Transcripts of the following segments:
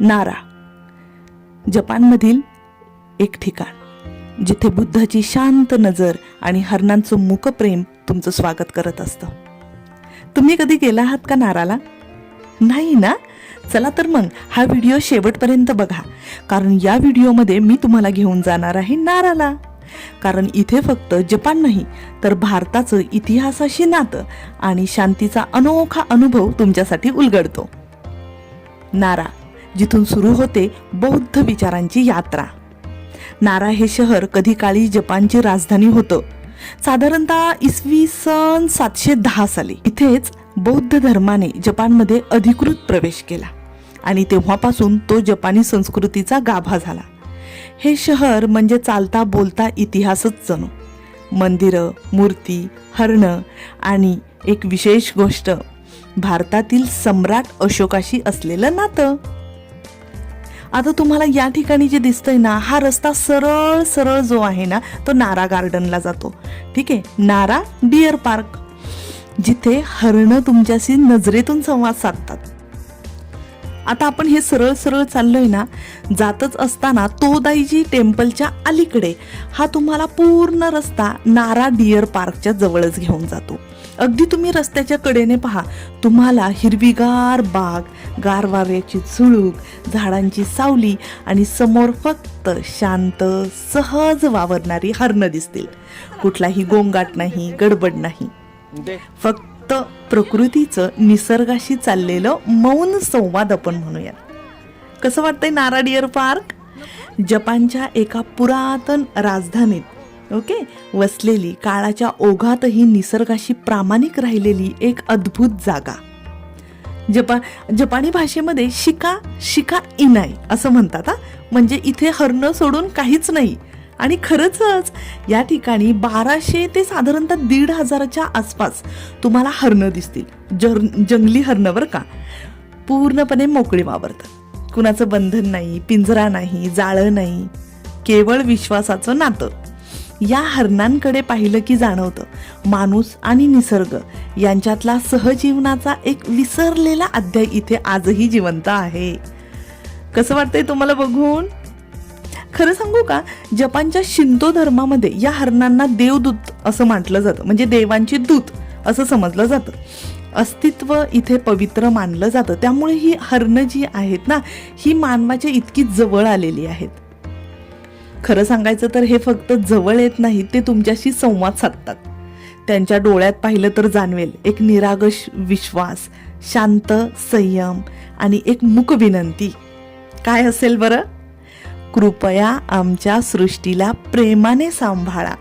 नारा. जपानमधील एक ठिकाण जिथे बुद्धाची शांत नजर आणि हरणांचं मुकप्रेम तुमचं स्वागत करत असतं. तुम्ही कधी गेला आहात का नाराला? नाही ना? चला तर मग हा व्हिडिओ शेवटपर्यंत बघा. कारण या व्हिडिओमध्ये मी तुम्हाला घेऊन जाणार आहे नाराला. कारण इथे फक्त जपान नाही तर भारताचं इतिहासाशी नातं आणि शांतीचा अनोखा अनुभव तुमच्यासाठी उलगडतो. नारा. जिथून सुरू होते बौद्ध विचारांची यात्रा. नारा हे शहर कधी काळी जपानची राजधानी होतं. साधारणतः इसवी सन सातशे दहा साली. इथेच बौद्ध धर्माने जपानमध्ये अधिकृत प्रवेश केला आणि तेव्हापासून तो जपानी संस्कृतीचा गाभा झाला. हे शहर म्हणजे चालता बोलता इतिहासच जणू. मंदिरं मूर्ती हरणं आणि एक विशेष गोष्ट भारतातील सम्राट अशोकाशी असलेलं नातं. आता तुम्हाला या ठिकाणी जे दिसतंय ना हा रस्ता सरळ सरळ जो आहे ना तो नारा गार्डनला जातो. ठीक आहे? नारा डिअर पार्क. जिथे हरणं तुमच्याशी नजरेतून संवाद साधतात. आता आपण हे सरळ सरळ चाललोय ना जातच असताना तोदाईजी टेम्पलच्या अलीकडे हा तुम्हाला पूर्ण रस्ता नारा डिअर पार्कच्या जवळच घेऊन जातो. अगदी तुम्ही रस्त्याच्या कडेने पहा तुम्हाला हिरवीगार बाग गार वाऱ्याची झुळूक झाडांची सावली आणि समोर फक्त शांत सहज वावरणारी हरणं दिसतील. कुठलाही गोंगाट नाही गडबड नाही. फक्त प्रकृतीचं निसर्गाशी चाललेलं मौन संवाद आपण म्हणूयात. कसं वाटतंय नाराडियर पार्क? जपानच्या एका पुरातन राजधानीत ओके? वसलेली काळाच्या ओघातही निसर्गाशी प्रामाणिक राहिलेली एक अद्भुत जागा. जपा जपानी भाषेमध्ये शिका शिका इनाई असं म्हणतात हा. म्हणजे इथे हरणं सोडून काहीच नाही. आणि खरंचच या ठिकाणी बाराशे ते साधारणतः दीड हजाराच्या आसपास तुम्हाला हरणं दिसतील. जर जंगली हरणं बरं का. पूर्णपणे मोकळी वावरतात. कुणाचं बंधन नाही पिंजरा नाही जाळं नाही. केवळ विश्वासाचं नातं. या हरणांकडे पाहिलं की जाणवतं माणूस आणि निसर्ग यांच्यातला सहजीवनाचा एक विसरलेला अध्याय इथे आजही जिवंत आहे. कसं वाटतंय तुम्हाला बघून? खरं सांगू का जपानच्या शिंतो धर्मामध्ये या हरणांना देवदूत असं म्हटलं जातं म्हणजे देवांची दूत असं समजलं जातं. अस्तित्व इथे पवित्र मानलं जातं त्यामुळे ही हरणं जी आहेत ना ही मानवाच्या इतकी जवळ आलेली आहेत. खरं सांगायचं तर हे फक्त जवळ येत नाहीत ते तुमच्याशी संवाद साधतात. त्यांच्या डोळ्यात पाहिलं तर जाणवेल एक निरागश विश्वास शांत संयम आणि एक मुक विनंती. काय असेल बरं? कृपया आमच्या सृष्टीला प्रेमाने सांभाळा.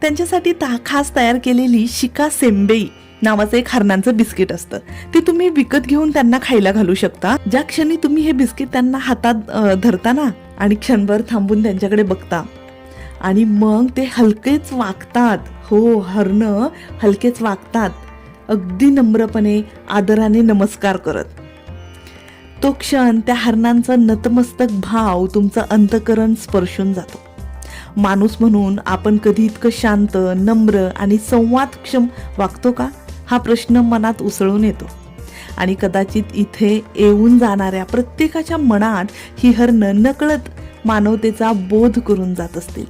त्यांच्यासाठी ता खास तयार केलेली शिका सेंबेई नावाचं एक हरणांचं बिस्किट असतं. ते तुम्ही विकत घेऊन त्यांना खायला घालू शकता. ज्या क्षणी तुम्ही हे बिस्किट त्यांना हातात धरता ना आणि क्षणभर थांबून त्यांच्याकडे बघता आणि मग ते हलकेच वागतात. हो हरणं हलकेच वागतात. अगदी नम्रपणे आदराने नमस्कार करत. तो क्षण त्या हरणांचा नतमस्तक भाव तुमचं अंतकरण स्पर्शून जातो. माणूस म्हणून आपण कधी इतकं शांत नम्र आणि संवादक्षम वागतो का? हा प्रश्न मनात उसळून येतो. आणि कदाचित इथे येऊन जाणाऱ्या प्रत्येकाच्या मनात ही हरणं नकळत मानवतेचा बोध करून जात असतील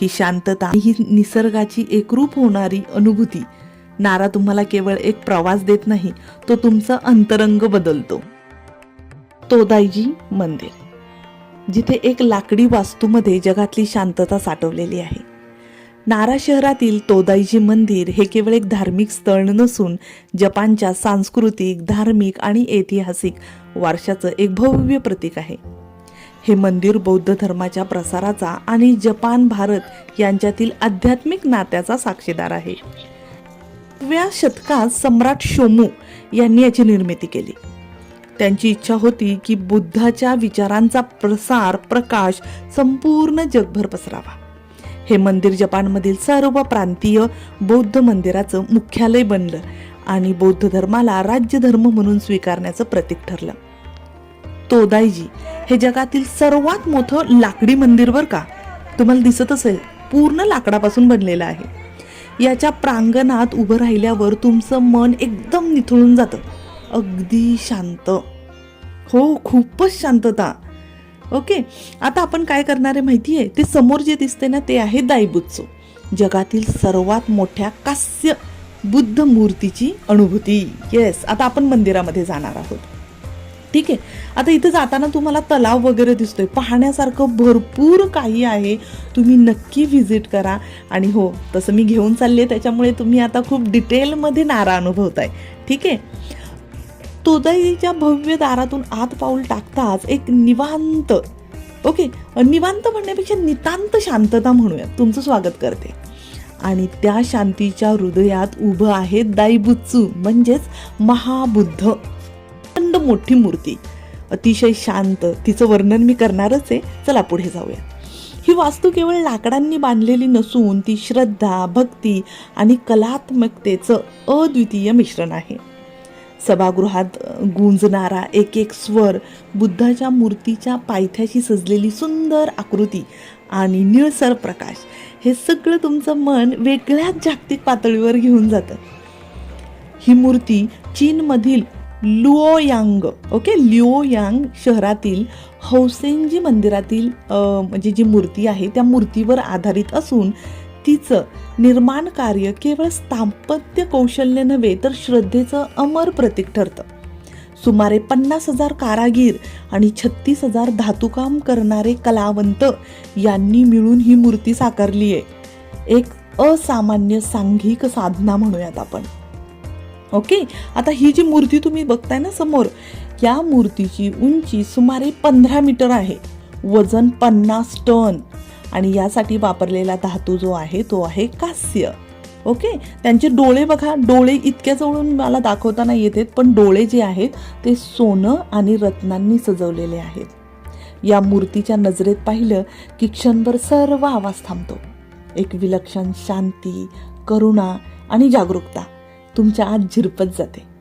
ही शांतता ही निसर्गाची एकरूप होणारी अनुभूती. नारा तुम्हाला केवळ एक प्रवास देत नाही तो तुमचं अंतरंग बदलतो. तोदाईजी मंदिर. जिथे एक लाकडी वास्तूमध्ये जगातली शांतता साठवलेली आहे. नारा शहरातील तोदाईजी मंदिर हे केवळ एक धार्मिक स्थळ नसून जपानच्या सांस्कृतिक धार्मिक आणि ऐतिहासिक वारशाचं एक भव्य प्रतीक आहे. हे मंदिर बौद्ध धर्माच्या प्रसाराचा आणि जपान भारत यांच्यातील आध्यात्मिक नात्याचा साक्षीदार आहे. व्या शतकात सम्राट शोमू यांनी याची निर्मिती केली. त्यांची इच्छा होती की बुद्धाच्या विचारांचा प्रसार प्रकाश संपूर्ण जगभर पसरावा. हे मंदिर जपानमधील सर्व प्रांतीय बौद्ध मंदिराचं मुख्यालय बनलं आणि बौद्ध धर्माला राज्यधर्म म्हणून स्वीकारण्याचं प्रतीक ठरलं. तोदाईजी हे जगातील सर्वात मोठं लाकडी मंदिर बर का? तुम्हाला दिसत असेल पूर्ण लाकडापासून बनलेलं आहे. याच्या प्रांगणात उभं राहिल्यावर तुमचं मन एकदम निथळून जातं. अगदी शांत. हो खूपच शांतता. ओके? आता आपण काय करणार आहे माहिती आहे ते समोर जे दिसते ना ते आहे दाईबुत्सो. जगातील सर्वात मोठ्या कास्य बुद्ध मूर्तीची अनुभूती. येस आता आपण मंदिरामध्ये जाणार आहोत. ठीक आहे? आता इथे जाताना तुम्हाला तलाव वगैरे दिसतोय. पाहण्यासारखं भरपूर काही आहे. तुम्ही नक्की व्हिजिट करा. आणि हो तसं मी घेऊन चालले त्याच्यामुळे तुम्ही आता खूप डिटेलमध्ये नारा अनुभवताय. ठीक आहे? तोदाईच्या भव्य दारातून आत पाऊल टाकताच एक निवांत ओके निवांत म्हणण्यापेक्षा नितांत शांतता म्हणूया तुमचं स्वागत करते. आणि त्या शांतीच्या हृदयात उभं आहे दाईबुत्सू म्हणजेच महाबुद्ध. प्रचंड मोठी मूर्ती. अतिशय शांत. तिचं वर्णन मी करणारच आहे. चला पुढे जाऊया. ही वास्तू केवळ लाकडांनी बांधलेली नसून ती श्रद्धा भक्ती आणि कलात्मकतेचं अद्वितीय मिश्रण आहे. सभागृहात गुंजणारा एक एक स्वर बुद्धाच्या मूर्तीच्या पायथ्याशी सजलेली सुंदर आकृती आणि निळसर प्रकाश हे सगळं तुमचं मन वेगळ्याच जागतिक पातळीवर घेऊन जातं. ही मूर्ती चीनमधील लुओयांग ओके? लिओयांग शहरातील हौसेंजी मंदिरातील म्हणजे जी मूर्ती आहे त्या मूर्तीवर आधारित असून व्यक्तीचं निर्माण कार्य केवळ स्थापत्य कौशल्य नव्हे तर श्रद्धेचं अमर प्रतीक ठरतं. सुमारे पन्नास हजार कारागीर आणि छत्तीस हजार धातुकाम करणारे कलावंत यांनी मिळून ही मूर्ती साकारली आहे. एक असामान्य सांघिक साधना म्हणूयात आपण. ओके? आता ही जी मूर्ती तुम्ही बघताय ना समोर या मूर्तीची उंची सुमारे पंधरा मीटर आहे. वजन पन्नास टन. आणि यासाठी वापरलेला धातू जो आहे तो आहे कास्य. ओके त्यांचे डोळे बघा डोळे इतक्या जवळून मला दाखवताना येत आहेत पण डोळे जे आहेत ते सोनं आणि रत्नांनी सजवलेले आहेत. या मूर्तीच्या नजरेत पाहिलं की क्षणभर सर्व आवाज थांबतो. एक विलक्षण शांती करुणा आणि जागरूकता तुमच्या आत झिरपत जाते.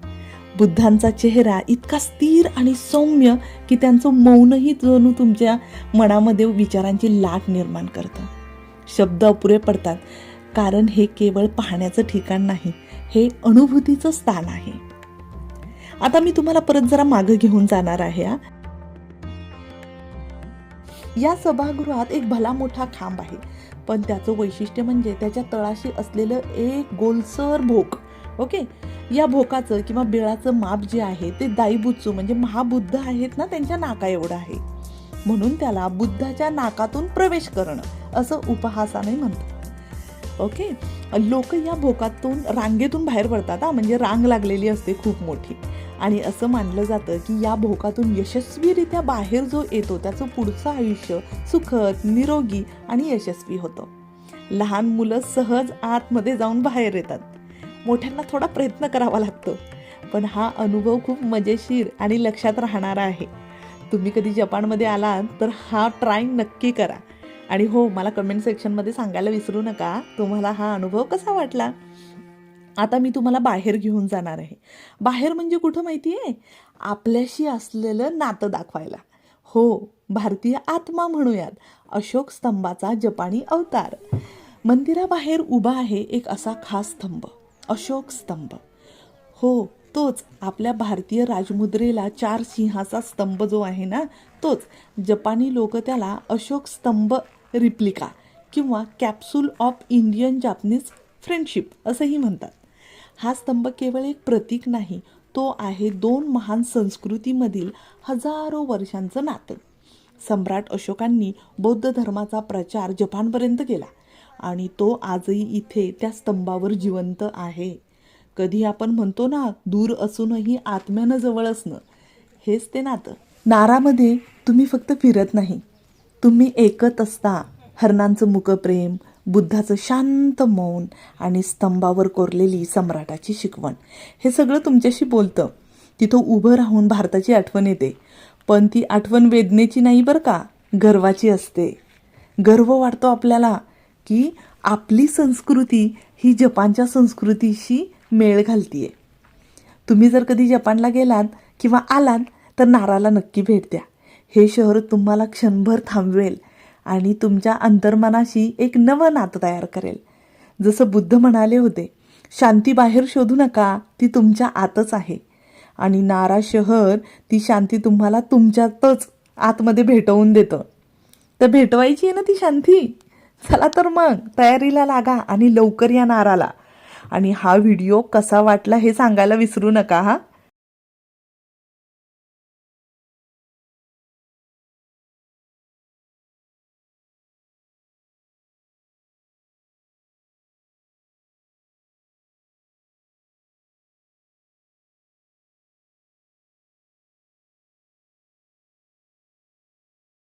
बुद्धांचा चेहरा इतका स्थिर आणि सौम्य की त्यांचं मौनही जणू तुमच्या मनामध्ये विचारांची लाट निर्माण करतं. शब्द अपुरे पडतात कारण हे केवळ पाहण्याचं ठिकाण नाही हे अनुभूतीचं स्थान आहे. आता मी तुम्हाला परत जरा मागं घेऊन जाणार आहे हा. या सभागृहात एक भला मोठा खांब आहे पण त्याचं वैशिष्ट्य म्हणजे त्याच्या तळाशी असलेलं एक गोलसर भोक. ओके? या भोकाचं किंवा बिळाचं माप जे आहे ते दाईबुच्चू म्हणजे महाबुद्ध आहेत ना त्यांच्या नाका एवढं आहे. म्हणून त्याला बुद्धाच्या नाकातून प्रवेश करणं असं उपहासाने म्हणतात. ओके? लोक या भोकातून रांगेतून बाहेर पडतात हा म्हणजे रांग लागलेली असते खूप मोठी. आणि असं मानलं जातं की या भोकातून यशस्वीरित्या बाहेर जो येतो त्याचं पुढचं आयुष्य सुखद निरोगी आणि यशस्वी होतं. लहान मुलं सहज आतमध्ये जाऊन बाहेर येतात. मोठ्यांना थोडा प्रयत्न करावा लागतो. पण हा अनुभव खूप मजेशीर आणि लक्षात राहणारा आहे. तुम्ही कधी जपानमध्ये आलात तर हा ट्राय नक्की करा. आणि हो मला कमेंट सेक्शनमध्ये सांगायला विसरू नका. तुम्हाला हा अनुभव कसा वाटला? आता मी तुम्हाला बाहेर घेऊन जाणार आहे. बाहेर म्हणजे कुठं माहिती आहे आपल्याशी असलेलं नातं दाखवायला. हो भारतीय आत्मा म्हणूयात. अशोक स्तंभाचा जपानी अवतार. मंदिराबाहेर उभा आहे एक असा खास स्तंभ. अशोक स्तंभ. हो तोच आपल्या भारतीय राजमुद्रेला चार सिंहाचा स्तंभ जो आहे ना तोच. जपानी लोक त्याला अशोक स्तंभ रिप्लिका किंवा capsule of Indian Japanese friendship असंही म्हणतात. हा स्तंभ केवळ एक प्रतीक नाही तो आहे दोन महान संस्कृतीमधील हजारो वर्षांचं नातं. सम्राट अशोकांनी बौद्ध धर्माचा प्रचार जपानपर्यंत केला. आणि तो आजही इथे त्या स्तंभावर जिवंत आहे. कधी आपण म्हणतो ना दूर असूनही आत्म्यानं जवळ असणं हेच ते नातं. नारामध्ये तुम्ही फक्त फिरत नाही. तुम्ही ऐकत असता. हरणांचं मुकप्रेम बुद्धाचं शांत मौन आणि स्तंभावर कोरलेली सम्राटाची शिकवण. हे सगळं तुमच्याशी बोलतं. तिथं उभं राहून भारताची आठवण येते. पण ती आठवण वेदनेची नाही बरं का? गर्वाची असते. गर्व वाटतो आपल्याला. की आपली संस्कृती ही जपानच्या संस्कृतीशी मेळ घालतीये. तुम्ही जर कधी जपानला गेलात किंवा आलात तर नाराला नक्की भेट द्या. हे शहर तुम्हाला क्षणभर थांबवेल आणि तुमच्या अंतर्मनाशी एक नवं नातं तयार करेल. जसं बुद्ध म्हणाले होते शांती बाहेर शोधू नका ती तुमच्या आतच आहे. आणि नारा शहर ती शांती तुम्हाला तुमच्यातच आतमध्ये भेटवून देतं. तर भेटवायची आहे ना ती शांती? चला तर मग तयारीला लागा आणि लवकर या नाराला. आणि हा व्हिडिओ कसा वाटला हे सांगायला विसरू नका हा.